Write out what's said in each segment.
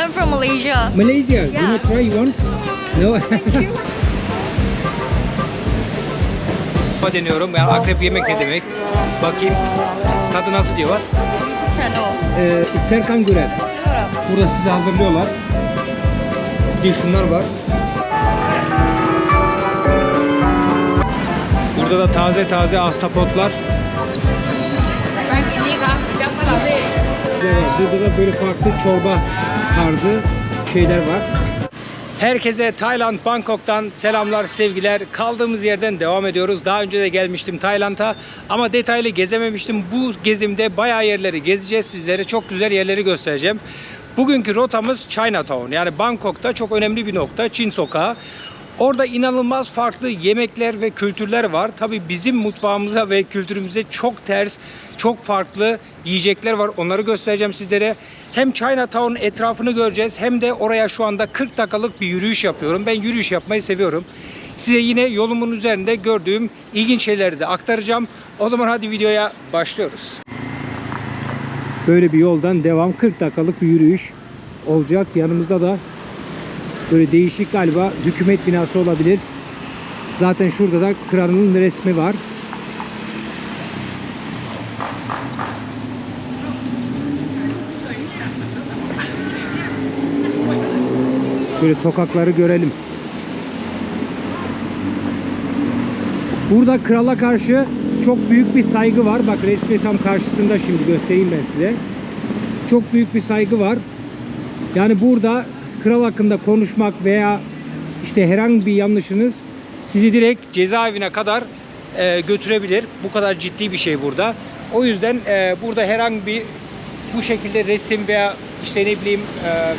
I'm from Malaysia. Malaysia. You Yeah. want to try? You want? No. deniyorum. Yani akrep yemek ne demek? Bakayım. Tadı nasıl diyor? YouTube channel. Ee, Serkan Gürel. Burada size hazırlıyorlar. Bir şunlar var. Burada da taze taze ahtapotlar. Burada da böyle farklı çorba tarzı şeyler var. Herkese Tayland Bangkok'tan selamlar, sevgiler. Kaldığımız yerden devam ediyoruz. Daha önce de gelmiştim Tayland'a ama detaylı gezememiştim. Bu gezimde bayağı yerleri gezeceğiz. Sizlere çok güzel yerleri göstereceğim. Bugünkü rotamız Chinatown. Yani Bangkok'ta çok önemli bir nokta. Çin sokağı. Orada inanılmaz farklı yemekler ve kültürler var. Tabii bizim mutfağımıza ve kültürümüze çok ters, çok farklı yiyecekler var. Onları göstereceğim sizlere. Hem Chinatown etrafını göreceğiz hem de oraya şu anda 40 dakikalık bir yürüyüş yapıyorum. Ben yürüyüş yapmayı seviyorum. Size yine yolumun üzerinde gördüğüm ilginç şeyleri de aktaracağım. O zaman hadi videoya başlıyoruz. Böyle bir yoldan devam 40 dakikalık bir yürüyüş olacak. Yanımızda da Böyle değişik galiba hükümet binası olabilir. Zaten şurada da kralın resmi var. Böyle sokakları görelim. Burada krala karşı çok büyük bir saygı var. Bak resmi tam karşısında şimdi göstereyim ben size. Çok büyük bir saygı var. Yani burada kral hakkında konuşmak veya işte herhangi bir yanlışınız sizi direkt cezaevine kadar e, götürebilir. Bu kadar ciddi bir şey burada. O yüzden e, burada herhangi bir bu şekilde resim veya işte ne bileyim e,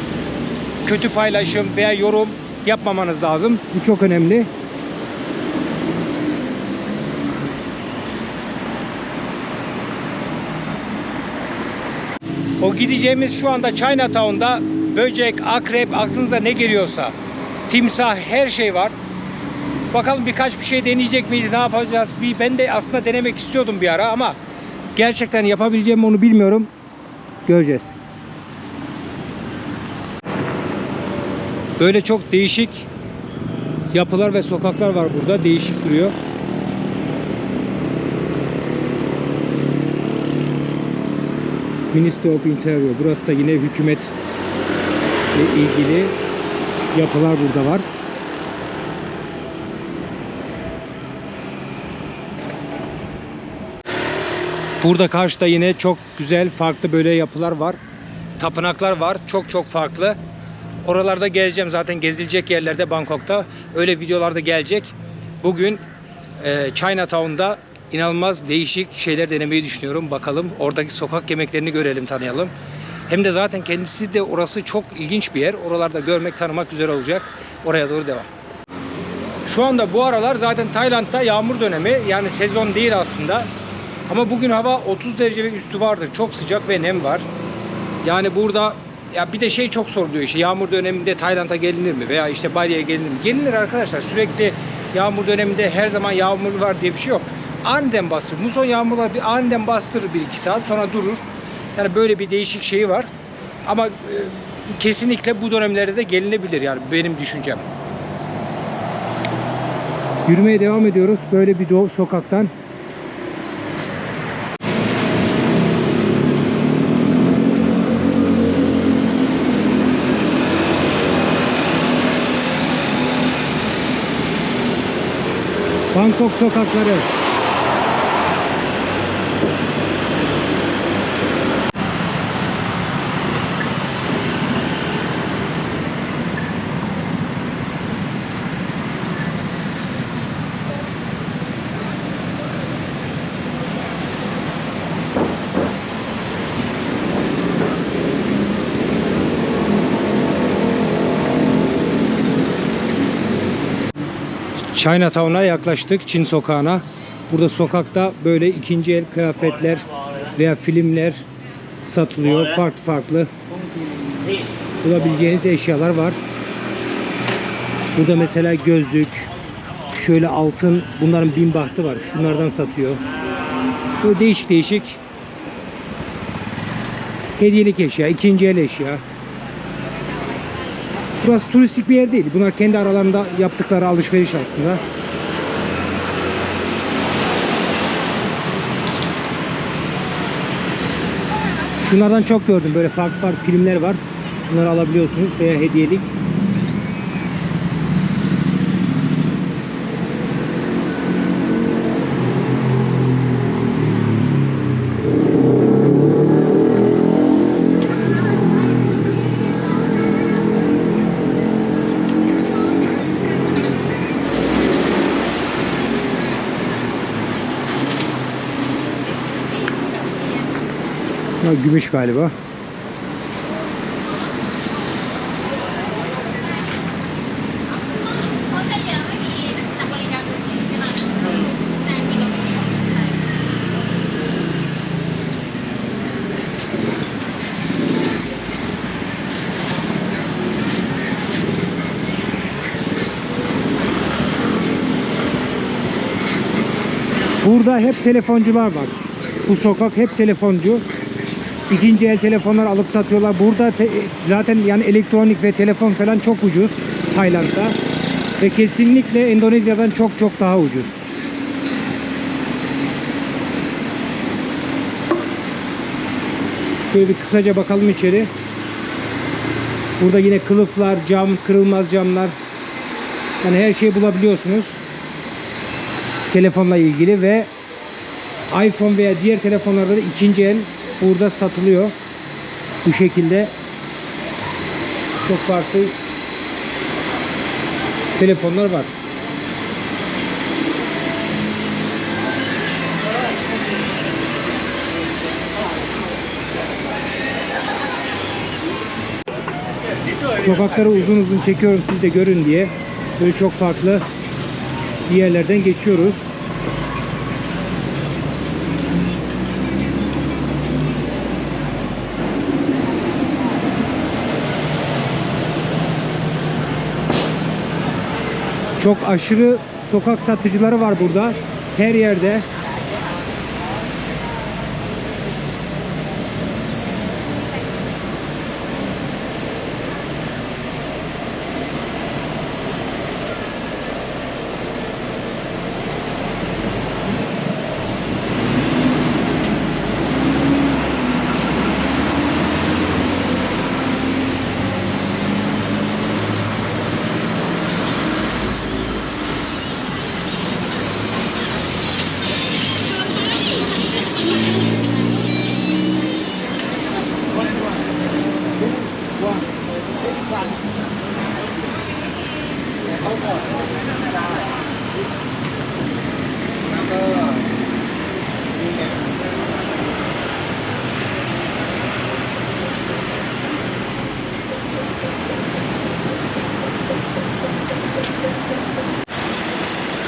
kötü paylaşım veya yorum yapmamanız lazım. Bu çok önemli. O gideceğimiz şu anda Chinatown'da böcek, akrep, aklınıza ne geliyorsa, timsah her şey var. Bakalım birkaç bir şey deneyecek miyiz, ne yapacağız? Bir, ben de aslında denemek istiyordum bir ara ama gerçekten yapabileceğim onu bilmiyorum. Göreceğiz. Böyle çok değişik yapılar ve sokaklar var burada. Değişik duruyor. Ministry of Interior. Burası da yine hükümetle ilgili yapılar burada var. Burada karşıda yine çok güzel farklı böyle yapılar var. Tapınaklar var. Çok çok farklı. Oralarda gezeceğim zaten gezilecek yerlerde Bangkok'ta. Öyle videolarda gelecek. Bugün e, Chinatown'da inanılmaz değişik şeyler denemeyi düşünüyorum. Bakalım oradaki sokak yemeklerini görelim, tanıyalım. Hem de zaten kendisi de orası çok ilginç bir yer. Oralarda görmek, tanımak güzel olacak. Oraya doğru devam. Şu anda bu aralar zaten Tayland'da yağmur dönemi. Yani sezon değil aslında. Ama bugün hava 30 derece ve üstü vardır. Çok sıcak ve nem var. Yani burada ya bir de şey çok soruluyor işte yağmur döneminde Tayland'a gelinir mi veya işte Bali'ye gelinir mi? Gelinir arkadaşlar. Sürekli yağmur döneminde her zaman yağmur var diye bir şey yok. Aniden bastırır. Muson yağmurlar bir aniden bastırır 1-2 saat sonra durur. Yani böyle bir değişik şeyi var. Ama e, kesinlikle bu dönemlerde de gelinebilir yani benim düşüncem. Yürümeye devam ediyoruz böyle bir do- sokaktan. Bangkok sokakları. Chinatown'a yaklaştık, Çin sokağına. Burada sokakta böyle ikinci el kıyafetler veya filmler satılıyor. Farklı farklı bulabileceğiniz eşyalar var. Burada mesela gözlük, şöyle altın, bunların bin bahtı var. Şunlardan satıyor. Böyle değişik değişik hediyelik eşya, ikinci el eşya. Burası turistik bir yer değil. Bunlar kendi aralarında yaptıkları alışveriş aslında. Şunlardan çok gördüm. Böyle farklı farklı filmler var. Bunları alabiliyorsunuz veya hediyelik. Ha, gümüş galiba. Burada hep telefoncular var. Bu sokak hep telefoncu. İkinci el telefonlar alıp satıyorlar. Burada te- zaten yani elektronik ve telefon falan çok ucuz Tayland'da. Ve kesinlikle Endonezya'dan çok çok daha ucuz. Şöyle bir kısaca bakalım içeri. Burada yine kılıflar, cam, kırılmaz camlar. Yani her şeyi bulabiliyorsunuz. Telefonla ilgili ve iPhone veya diğer telefonlarda da ikinci el burada satılıyor. Bu şekilde çok farklı telefonlar var. Sokakları uzun uzun çekiyorum siz de görün diye. Böyle çok farklı yerlerden geçiyoruz. Çok aşırı sokak satıcıları var burada. Her yerde.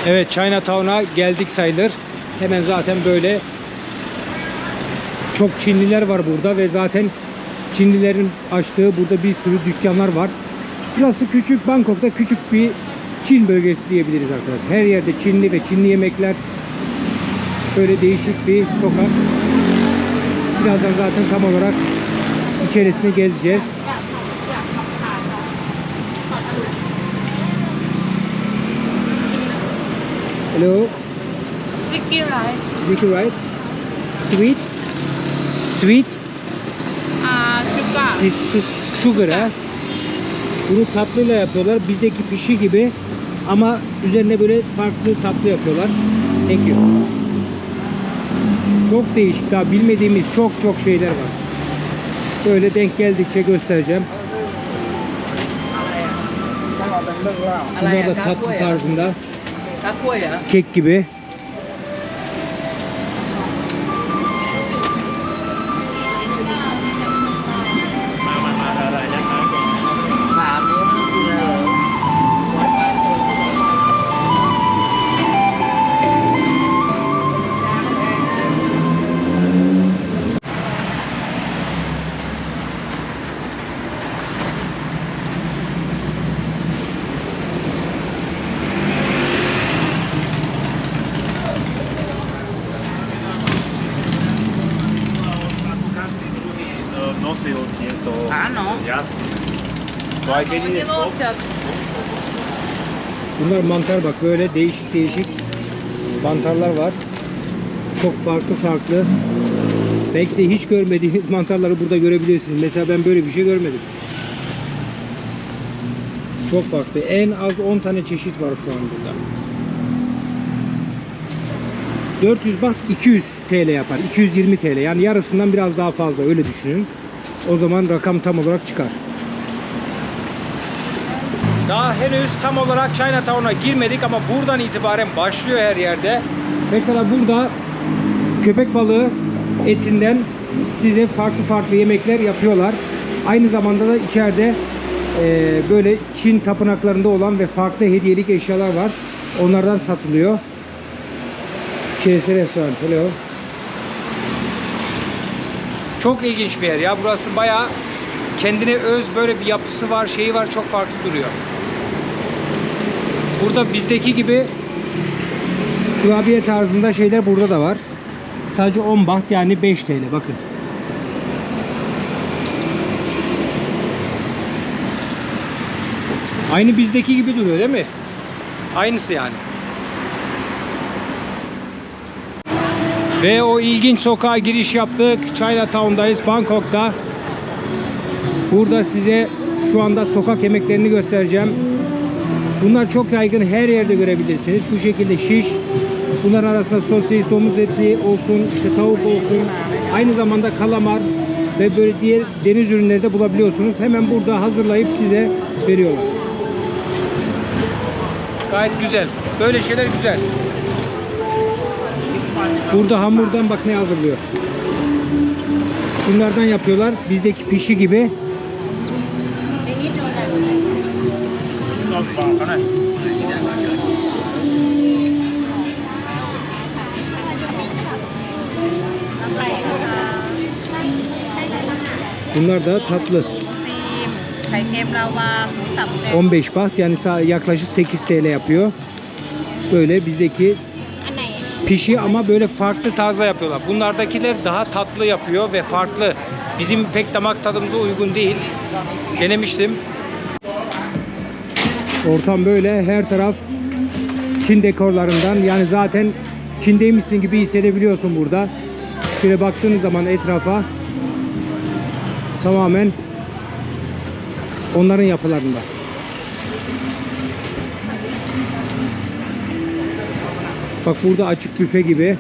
Evet Chinatown'a geldik sayılır. Hemen zaten böyle çok Çinliler var burada ve zaten Çinlilerin açtığı burada bir sürü dükkanlar var. Burası küçük Bangkok'ta küçük bir Çin bölgesi diyebiliriz arkadaşlar. Her yerde Çinli ve Çinli yemekler. Böyle değişik bir sokak. Birazdan zaten tam olarak içerisini gezeceğiz. Hello, Sticky right? Ziki right? Sweet? Sweet? Ah, sugar. This su- sugar ha. Bunu tatlıyla yapıyorlar. Bizdeki pişi gibi ama üzerine böyle farklı tatlı yapıyorlar. Thank you. Çok değişik daha bilmediğimiz çok çok şeyler var. Böyle denk geldikçe göstereceğim. Bunlar da tatlı tarzında. Takoya. Kek gibi. Bunlar mantar bak böyle değişik değişik mantarlar var. Çok farklı farklı. Belki de hiç görmediğiniz mantarları burada görebilirsiniz. Mesela ben böyle bir şey görmedim. Çok farklı. En az 10 tane çeşit var şu an burada. 400 baht 200 TL yapar. 220 TL. Yani yarısından biraz daha fazla öyle düşünün. O zaman rakam tam olarak çıkar. Daha henüz tam olarak Chinatown'a girmedik ama buradan itibaren başlıyor her yerde. Mesela burada köpek balığı etinden size farklı farklı yemekler yapıyorlar. Aynı zamanda da içeride e, böyle Çin tapınaklarında olan ve farklı hediyelik eşyalar var. Onlardan satılıyor. İçerisi restoran. Hello. Çok ilginç bir yer ya. Burası bayağı kendine öz böyle bir yapısı var, şeyi var. Çok farklı duruyor. Burada bizdeki gibi kurabiye tarzında şeyler burada da var. Sadece 10 baht yani 5 TL bakın. Aynı bizdeki gibi duruyor değil mi? Aynısı yani. Ve o ilginç sokağa giriş yaptık. Chinatown'dayız, Bangkok'ta. Burada size şu anda sokak yemeklerini göstereceğim. Bunlar çok yaygın her yerde görebilirsiniz. Bu şekilde şiş. Bunların arasında sosis, domuz eti olsun, işte tavuk olsun. Aynı zamanda kalamar ve böyle diğer deniz ürünleri de bulabiliyorsunuz. Hemen burada hazırlayıp size veriyorlar. Gayet güzel. Böyle şeyler güzel. Burada hamurdan bak ne hazırlıyor. Şunlardan yapıyorlar. Bizdeki pişi gibi. 到吧，反正。Bunlar da tatlı. 15 baht yani yaklaşık 8 TL yapıyor. Böyle bizdeki pişi ama böyle farklı tarzda yapıyorlar. Bunlardakiler daha tatlı yapıyor ve farklı. Bizim pek damak tadımıza uygun değil. Denemiştim. Ortam böyle her taraf Çin dekorlarından yani zaten Çin'deymişsin gibi hissedebiliyorsun burada. Şöyle baktığınız zaman etrafa tamamen onların yapılarında. Bak burada açık büfe gibi.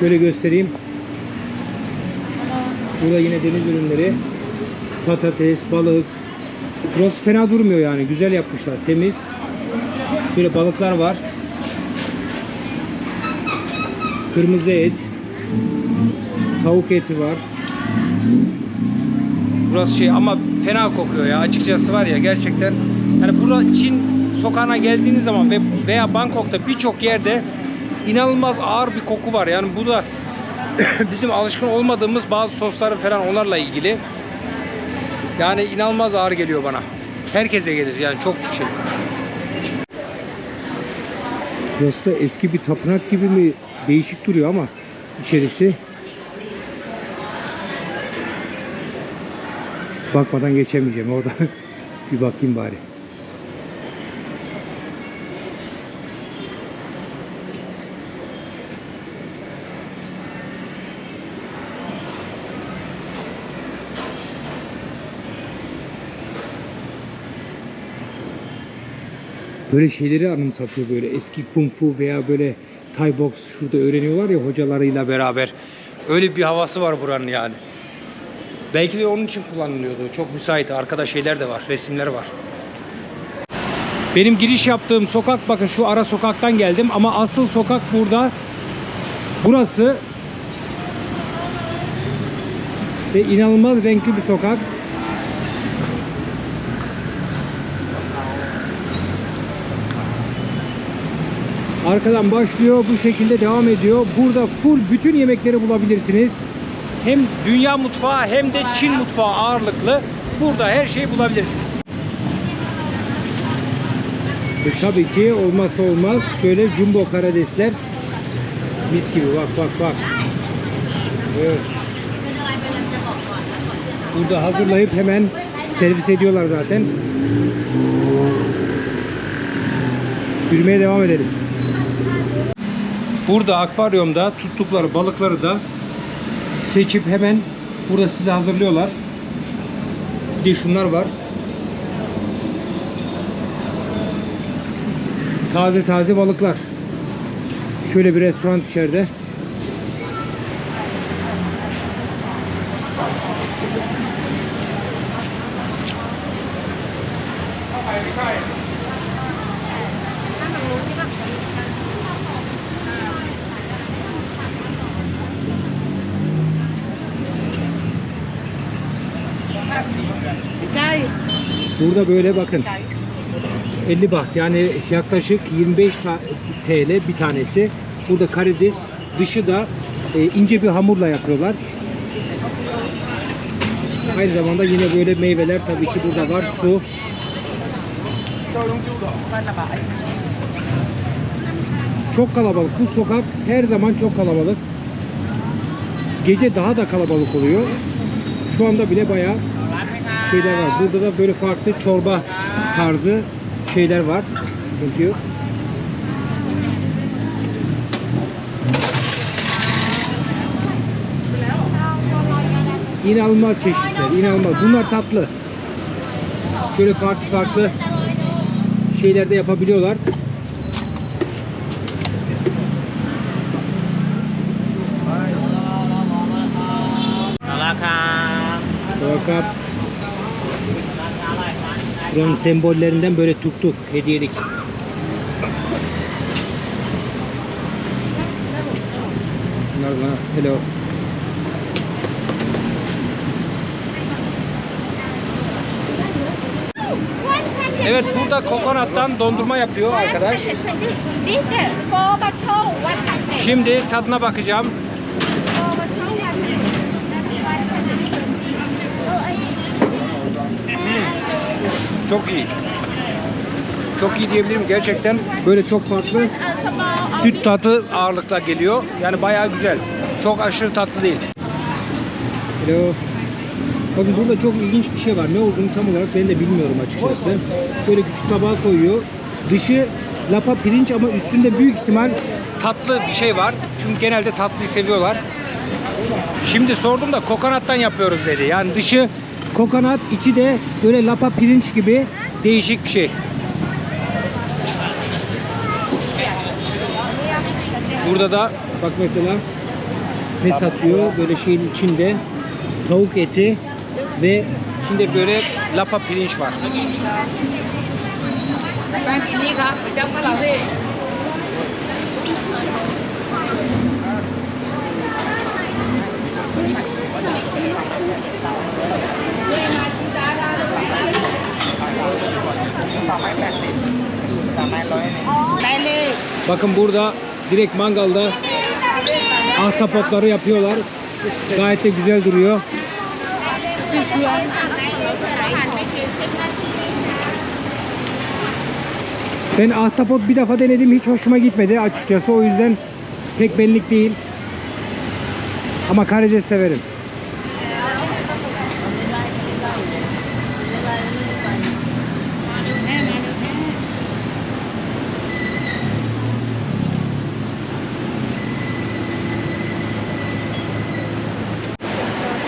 Şöyle göstereyim. Burada yine deniz ürünleri. Patates, balık. Burası fena durmuyor yani. Güzel yapmışlar. Temiz. Şöyle balıklar var. Kırmızı et. Tavuk eti var. Burası şey ama fena kokuyor ya açıkçası var ya gerçekten. Hani burası Çin sokağına geldiğiniz zaman ve veya Bangkok'ta birçok yerde inanılmaz ağır bir koku var. Yani bu da bizim alışkın olmadığımız bazı sosların falan onlarla ilgili. Yani inanılmaz ağır geliyor bana. Herkese gelir yani çok şey. Burası eski bir tapınak gibi mi değişik duruyor ama içerisi bakmadan geçemeyeceğim orada bir bakayım bari. Böyle şeyleri anımsatıyor böyle eski kung fu veya böyle Thai box şurada öğreniyorlar ya hocalarıyla beraber. Öyle bir havası var buranın yani. Belki de onun için kullanılıyordu. Çok müsait. Arkada şeyler de var. Resimler var. Benim giriş yaptığım sokak bakın şu ara sokaktan geldim ama asıl sokak burada. Burası ve inanılmaz renkli bir sokak. Arkadan başlıyor bu şekilde devam ediyor. Burada full bütün yemekleri bulabilirsiniz. Hem dünya mutfağı hem de Çin mutfağı ağırlıklı. Burada her şeyi bulabilirsiniz. Ve tabii ki olmazsa olmaz şöyle jumbo karidesler. Mis gibi bak bak bak. Evet. Burada hazırlayıp hemen Servis ediyorlar zaten. Yürümeye devam edelim. Burada akvaryumda tuttukları balıkları da seçip hemen burada size hazırlıyorlar. Bir de şunlar var. Taze taze balıklar. Şöyle bir restoran içeride. Burada böyle bakın. 50 baht yani yaklaşık 25 ta- TL bir tanesi. Burada karides dışı da e, ince bir hamurla yapıyorlar. Aynı zamanda yine böyle meyveler tabii ki burada var. Su. Çok kalabalık. Bu sokak her zaman çok kalabalık. Gece daha da kalabalık oluyor. Şu anda bile bayağı şeyler var. Burada da böyle farklı çorba tarzı şeyler var. Thank you. İnanılmaz çeşitler, inanılmaz. Bunlar tatlı. Şöyle farklı farklı şeyler de yapabiliyorlar. Fakat buranın sembollerinden böyle tuttuk hediyelik. Bunlar da hello. Evet burada kokonattan dondurma yapıyor arkadaş. Şimdi tadına bakacağım. Çok iyi. Çok iyi diyebilirim gerçekten. Böyle çok farklı süt tadı ağırlıkla geliyor. Yani bayağı güzel. Çok aşırı tatlı değil. Hello. Bakın burada çok ilginç bir şey var. Ne olduğunu tam olarak ben de bilmiyorum açıkçası. Böyle küçük tabağa koyuyor. Dışı lapa pirinç ama üstünde büyük ihtimal tatlı bir şey var. Çünkü genelde tatlıyı seviyorlar. Şimdi sordum da kokonattan yapıyoruz dedi. Yani dışı kokonat, içi de böyle lapa pirinç gibi değişik bir şey. Burada da bak mesela ne satıyor böyle şeyin içinde tavuk eti ve içinde böyle lapa pirinç var. Bakın burada direkt mangalda ahtapotları yapıyorlar. Gayet de güzel duruyor. Ben ahtapot bir defa denedim hiç hoşuma gitmedi açıkçası o yüzden pek benlik değil. Ama karides severim.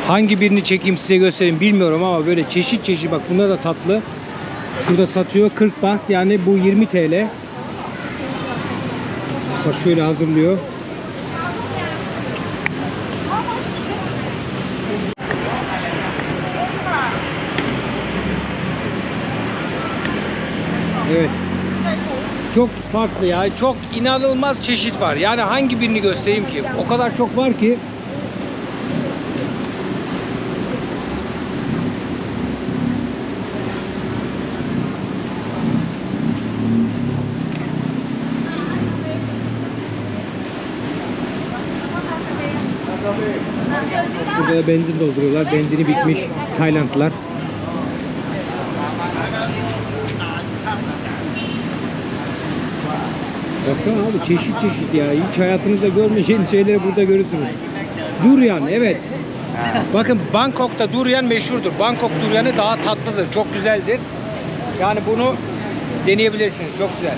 Hangi birini çekeyim size göstereyim bilmiyorum ama böyle çeşit çeşit bak bunlar da tatlı. Şurada satıyor 40 baht yani bu 20 TL. Bak şöyle hazırlıyor. Evet. Çok farklı ya. Çok inanılmaz çeşit var. Yani hangi birini göstereyim ki? O kadar çok var ki. Burada da benzin dolduruyorlar. Benzini bitmiş Taylandlılar. Baksana abi çeşit çeşit ya. Hiç hayatınızda görmeyeceğiniz şeyleri burada görürsünüz. Duryan evet. Bakın Bangkok'ta durian meşhurdur. Bangkok durianı daha tatlıdır. Çok güzeldir. Yani bunu deneyebilirsiniz. Çok güzel.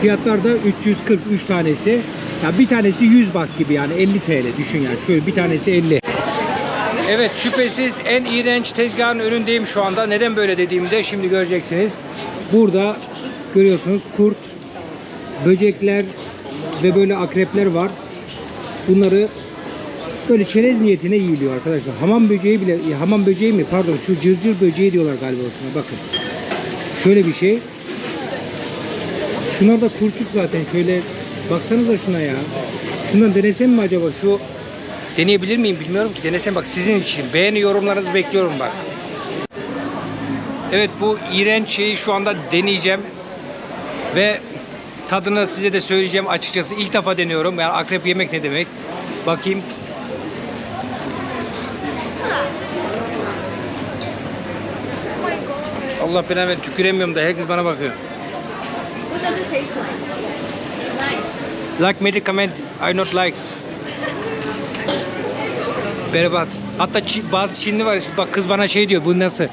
Fiyatlar da 343 tanesi. Ya bir tanesi 100 baht gibi yani 50 TL düşün yani. Şöyle bir tanesi 50. Evet şüphesiz en iğrenç tezgahın önündeyim şu anda. Neden böyle dediğimde şimdi göreceksiniz. Burada görüyorsunuz kurt, böcekler ve böyle akrepler var. Bunları böyle çerez niyetine yiyiliyor arkadaşlar. Hamam böceği bile, hamam böceği mi? Pardon şu cırcır böceği diyorlar galiba şuna bakın. Şöyle bir şey. Şunlar da kurçuk zaten şöyle baksanıza şuna ya. Şundan denesem mi acaba şu Deneyebilir miyim bilmiyorum ki. Denesem bak sizin için. Beğeni yorumlarınızı bekliyorum bak. Evet bu iğrenç şeyi şu anda deneyeceğim. Ve tadını size de söyleyeceğim açıkçası. ilk defa deniyorum. Yani akrep yemek ne demek? Bakayım. Allah belanı ver, tüküremiyorum da herkes bana bakıyor. What does it taste like? Like medicament, I not like. Berbat. Hatta Çi- bazı Çinli var. Bak kız bana şey diyor. Bu nasıl?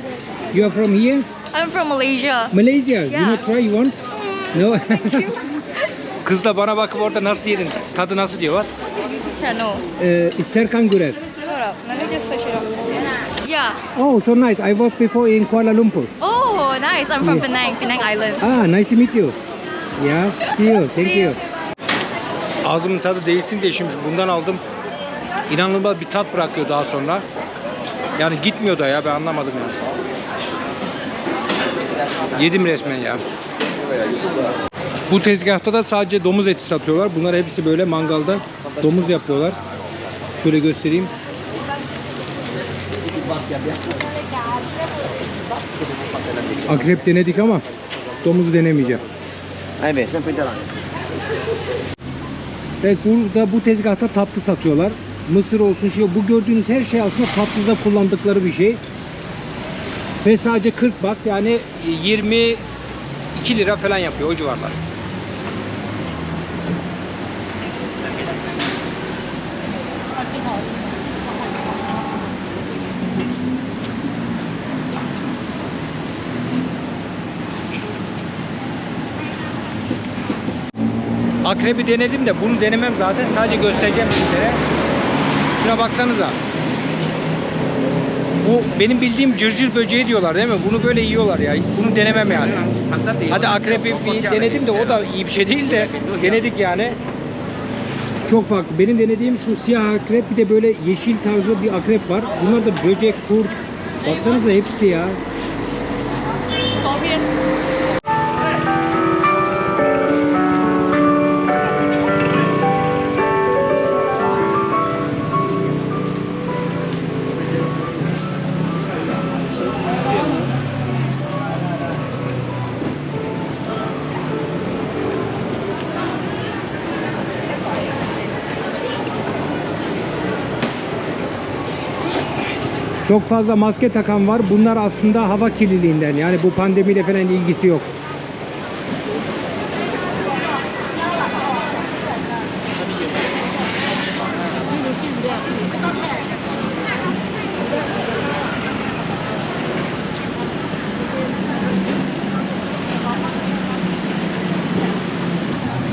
You are from here? I'm from Malaysia. Malaysia. You Yeah. not try you want? No. kız da bana bakıp orada nasıl yedin? Tadı nasıl diyor. What? Channel. Uh, Serkan up. Yeah. Oh, so nice. I was before in Kuala Lumpur. Oh, nice. I'm from Yeah. Penang, Penang Island. Ah, nice to meet you. Yeah, see you. Thank you. Ağzımın tadı değilsin diye şimdi bundan aldım. İnanılmaz bir tat bırakıyor daha sonra. Yani gitmiyor da ya ben anlamadım yani. Yedim resmen ya. Bu tezgahta da sadece domuz eti satıyorlar. Bunlar hepsi böyle mangalda domuz yapıyorlar. Şöyle göstereyim. Akrep denedik ama domuzu denemeyeceğim. Hai be, Evet burada bu tezgahta tatlı satıyorlar. Mısır olsun şey bu gördüğünüz her şey aslında tatlıda kullandıkları bir şey. Ve sadece 40 bak yani 22 lira falan yapıyor o civarlar. Akrebi denedim de bunu denemem zaten. Sadece göstereceğim sizlere. Şuna baksanıza. Bu benim bildiğim cırcır böceği diyorlar değil mi? Bunu böyle yiyorlar ya. Bunu denemem yani. Hadi akrebi denedim de o da iyi bir şey değil de denedik yani. Çok farklı. Benim denediğim şu siyah akrep bir de böyle yeşil tarzı bir akrep var. Bunlar da böcek, kurt. Baksanıza hepsi ya. Çok fazla maske takan var. Bunlar aslında hava kirliliğinden. Yani bu pandemiyle falan ilgisi yok.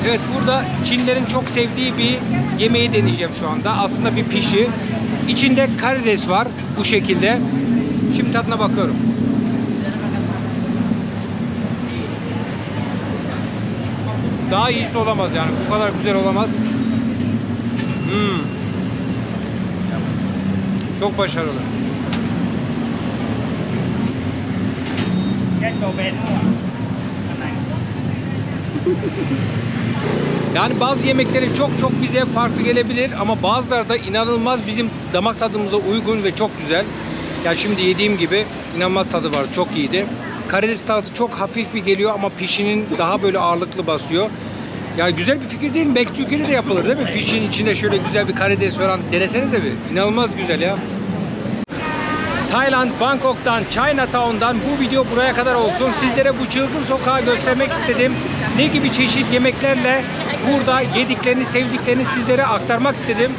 Evet burada Çinlerin çok sevdiği bir yemeği deneyeceğim şu anda. Aslında bir pişi. İçinde karides var bu şekilde. Şimdi tadına bakıyorum. Daha iyisi olamaz yani. Bu kadar güzel olamaz. Hmm. Çok başarılı. Yani bazı yemekleri çok çok bize farklı gelebilir ama bazıları da inanılmaz bizim damak tadımıza uygun ve çok güzel. Ya şimdi yediğim gibi inanılmaz tadı var. Çok iyiydi. Karides tadı çok hafif bir geliyor ama pişinin daha böyle ağırlıklı basıyor. Ya güzel bir fikir değil mi? Belki Türkiye'de de yapılır değil mi? Pişinin içinde şöyle güzel bir karides falan denesenize bir. İnanılmaz güzel ya. Tayland, Bangkok'tan, Chinatown'dan bu video buraya kadar olsun. Sizlere bu çılgın sokağı göstermek istedim. Ne gibi çeşit yemeklerle burada yediklerini, sevdiklerini sizlere aktarmak istedim.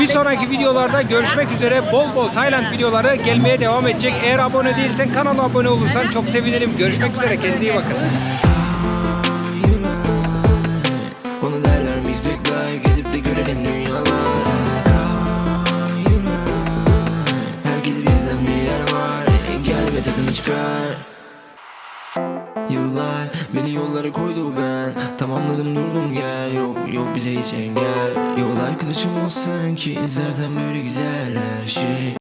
Bir sonraki videolarda görüşmek üzere. Bol bol Tayland videoları gelmeye devam edecek. Eğer abone değilsen kanala abone olursan çok sevinirim. Görüşmek üzere. Kendinize iyi bakın. Beni yollara koydu ben. Tamamladım durdum gel. Yok yok bize hiç engel. Yol arkadaşım olsan ki Zaten böyle güzel her şey